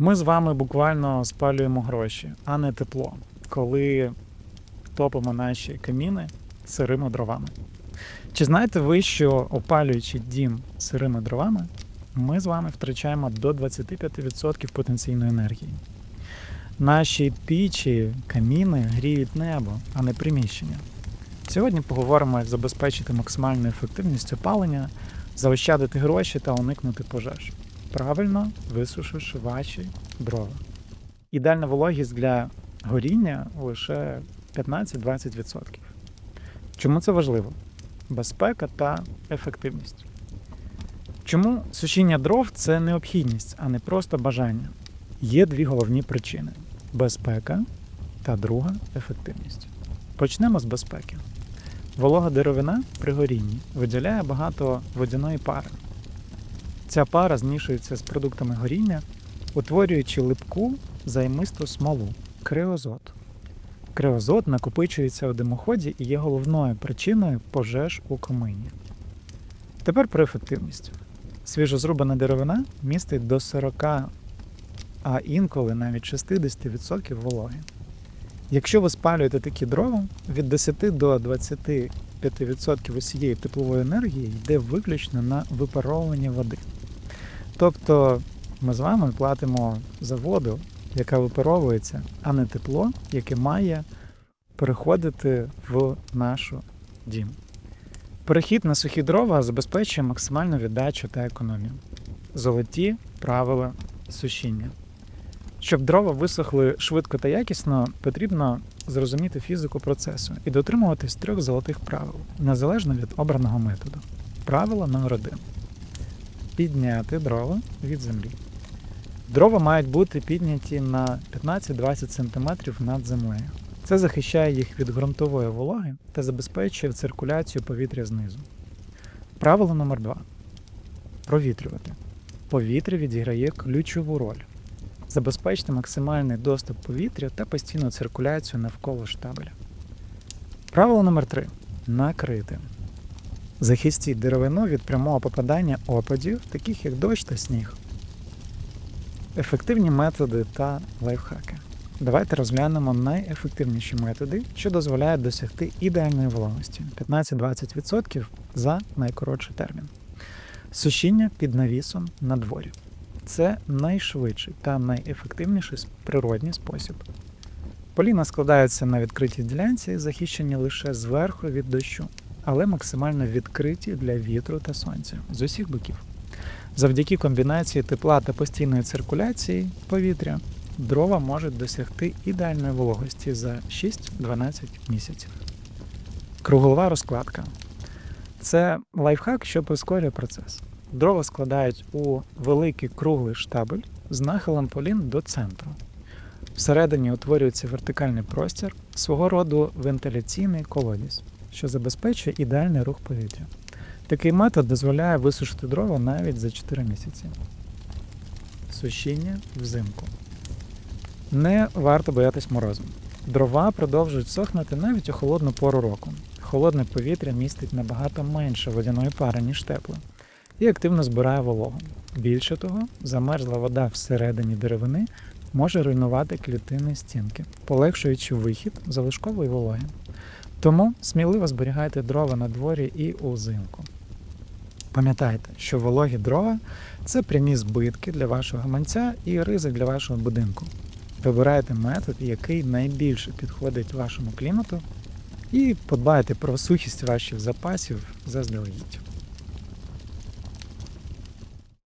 Ми з вами буквально спалюємо гроші, а не тепло, коли топимо наші каміни сирими дровами. Чи знаєте ви, що опалюючи дім сирими дровами, ми з вами втрачаємо до 25% потенційної енергії? Наші пічі, каміни гріють небо, а не приміщення. Сьогодні поговоримо, як забезпечити максимальну ефективність опалення, заощадити гроші та уникнути пожеж, правильно висушивши ваші дрова. Ідеальна вологість для горіння лише 15-20%. Чому це важливо? Безпека та ефективність. Чому сушіння дров це необхідність, а не просто бажання? Є дві головні причини: безпека та друга ефективність. Почнемо з безпеки. Волога деревина при горінні виділяє багато водяної пари. Ця пара змішується з продуктами горіння, утворюючи липку займисту смолу криозот. Криозот накопичується у димоході і є головною причиною пожеж у комині. Тепер про ефективність. Свіжозрубана деревина містить до 40, а інколи навіть 60% вологи. Якщо ви спалюєте такі дрова, від 10 до 25% усієї теплової енергії йде виключно на випаровування води. Тобто ми з вами платимо за воду, яка випаровується, а не тепло, яке має переходити в нашу дім. Перехід на сухі дрова забезпечує максимальну віддачу та економію. Золоті правила сушіння. Щоб дрова висохли швидко та якісно, потрібно зрозуміти фізику процесу і дотримуватись трьох золотих правил, незалежно від обраного методу. Правило номер один. Підняти дрова від землі. Дрова мають бути підняті на 15-20 см над землею. Це захищає їх від ґрунтової вологи та забезпечує циркуляцію повітря знизу. Правило номер 2 Провітрювати. Повітря відіграє ключову роль. Забезпечте максимальний доступ повітря та постійну циркуляцію навколо штабеля. Правило номер 3 Накрити. Захистіть деревину від прямого попадання опадів, таких як дощ та сніг. Ефективні методи та лайфхаки. Давайте розглянемо найефективніші методи, що дозволяють досягти ідеальної вологості 15-20% за найкоротший термін. Сушіння під навісом на дворі. Це найшвидший та найефективніший природній спосіб. Поліна складаються на відкритій ділянці, захищені лише зверху від дощу, але максимально відкриті для вітру та сонця з усіх боків. Завдяки комбінації тепла та постійної циркуляції повітря дрова можуть досягти ідеальної вологості за 6-12 місяців. Кругова розкладка це лайфхак, що прискорює процес. Дрова складають у великий круглий штабель з нахилом полін до центру. Всередині утворюється вертикальний простір, свого роду вентиляційний колодязь, що забезпечує ідеальний рух повітря. Такий метод дозволяє висушити дрова навіть за 4 місяці. Сушіння взимку. Не варто боятись морозу. Дрова продовжують сохнути навіть у холодну пору року. Холодне повітря містить набагато менше водяної пари, ніж тепле, і активно збирає вологу. Більше того, замерзла вода всередині деревини може руйнувати клітини стінки, полегшуючи вихід залишкової вологи. Тому сміливо зберігайте дрова на дворі і узимку. Пам'ятайте, що вологі дрова це прямі збитки для вашого гаманця і ризик для вашого будинку. Вибирайте метод, який найбільше підходить вашому клімату, і подбайте про сухість ваших запасів заздалегідь.